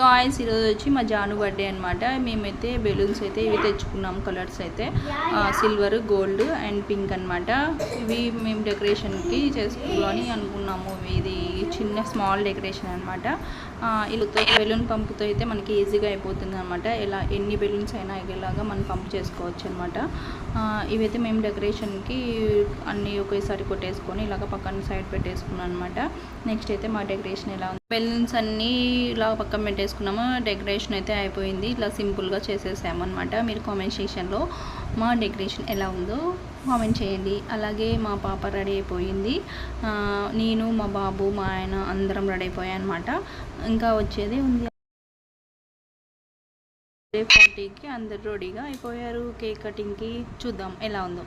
Guys ఈరోజు వచ్చి మా జాను బర్త్డే అనమాట మేమైతే బెలూన్స్ అయితే ఇవి తెచ్చుకున్నాం కలర్స్ అయితే. సిల్వర్ గోల్డ్ అండ్ పింక్ అనమాట ఇవి మేము డెకరేషన్కి చేసుకోవాలని అనుకున్నాము. ఇది చిన్న స్మాల్ డెకరేషన్ అనమాట ఇలాతో బెలూన్ పంపుతో అయితే మనకి ఈజీగా అయిపోతుంది అనమాట ఎలా ఎన్ని బెలూన్స్ అయినా ఎలాగా మనం పంప్ చేసుకోవచ్చు అనమాట ఇవైతే మేము డెకరేషన్కి అన్నీ ఒకేసారి కొట్టేసుకొని ఇలాగ పక్కన సైడ్ పెట్టేసుకున్నాం అనమాట నెక్స్ట్ అయితే మా డెకరేషన్ ఎలా ఉంది? బెలూన్స్ అన్నీ ఇలా పక్కన పెట్టేసుకున్నాము డెకరేషన్ అయితే అయిపోయింది. ఇలా సింపుల్గా చేసేసాము అనమాట మీరు కామెంట్ సెక్షన్లో మా డెకరేషన్ ఎలా ఉందో కామెంట్ చేయండి. అలాగే మా పాప రెడీ అయిపోయింది. నేను మా బాబు మా ఆయన అందరం రెడీ అయిపోయాయన్నమాట ఇంకా వచ్చేది ఉంది. పార్టీకి అందరు రెడీగా అయిపోయారు. కేక్ కటింగ్కి చూద్దాం ఎలా ఉందో.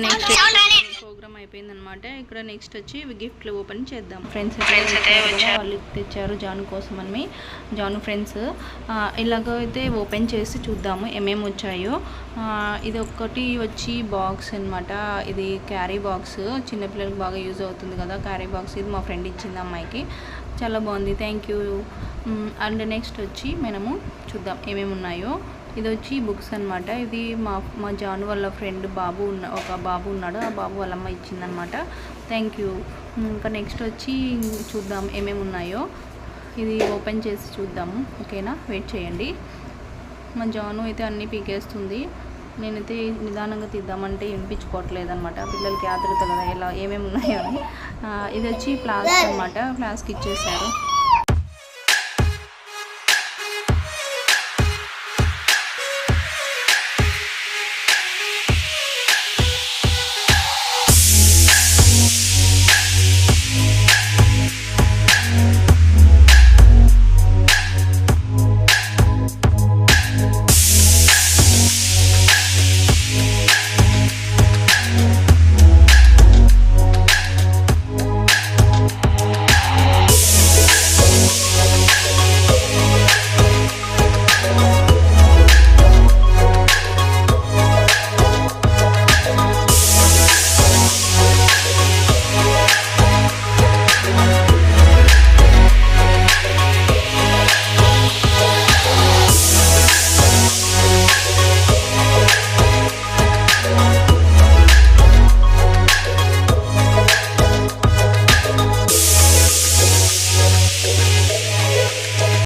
నెక్స్ట్ ప్రోగ్రామ్ అయిపోయింది అనమాట ఇక్కడ నెక్స్ట్ వచ్చి గిఫ్ట్లు ఓపెన్ చేద్దాం. ఫ్రెండ్స్ వాళ్ళు తెచ్చారు జాను కోసం అని జాను ఫ్రెండ్స్ ఇలాగ అయితే ఓపెన్ చేసి చూద్దాము. ఏమేమి వచ్చాయో. ఇది ఒక్కటి వచ్చి బాక్స్ అన్నమాట. ఇది క్యారీ బాక్స్ చిన్నపిల్లలకి బాగా యూజ్ అవుతుంది కదా క్యారీ బాక్స్ ఇది మా ఫ్రెండ్ ఇచ్చింది అమ్మాయికి. చాలా బాగుంది. థ్యాంక్ యూ అండ్ నెక్స్ట్ వచ్చి మనము చూద్దాం ఏమేమి ఉన్నాయో. ఇది వచ్చి బుక్స్ అన్నమాట. ఇది మా మా జాను వాళ్ళ ఫ్రెండ్ బాబు ఉన్న ఒక బాబు ఉన్నాడు. ఆ బాబు వాళ్ళ అమ్మ ఇచ్చిందనమాట థ్యాంక్ యూ ఇంకా నెక్స్ట్ వచ్చి చూద్దాం ఏమేమి ఉన్నాయో. ఇది ఓపెన్ చేసి చూద్దాము. ఓకేనా? వెయిట్ చేయండి. మా జాను అయితే అన్నీ పీకేస్తుంది. నేనైతే నిదానంగా తీద్దామంటే వినిపించుకోవట్లేదు అనమాట పిల్లలకి ఆతృత కదా ఎలా ఏమేమి ఉన్నాయో అని. ఇది వచ్చి ఫ్లాస్క్ అనమాట ఫ్లాస్క్ ఇచ్చేసారు.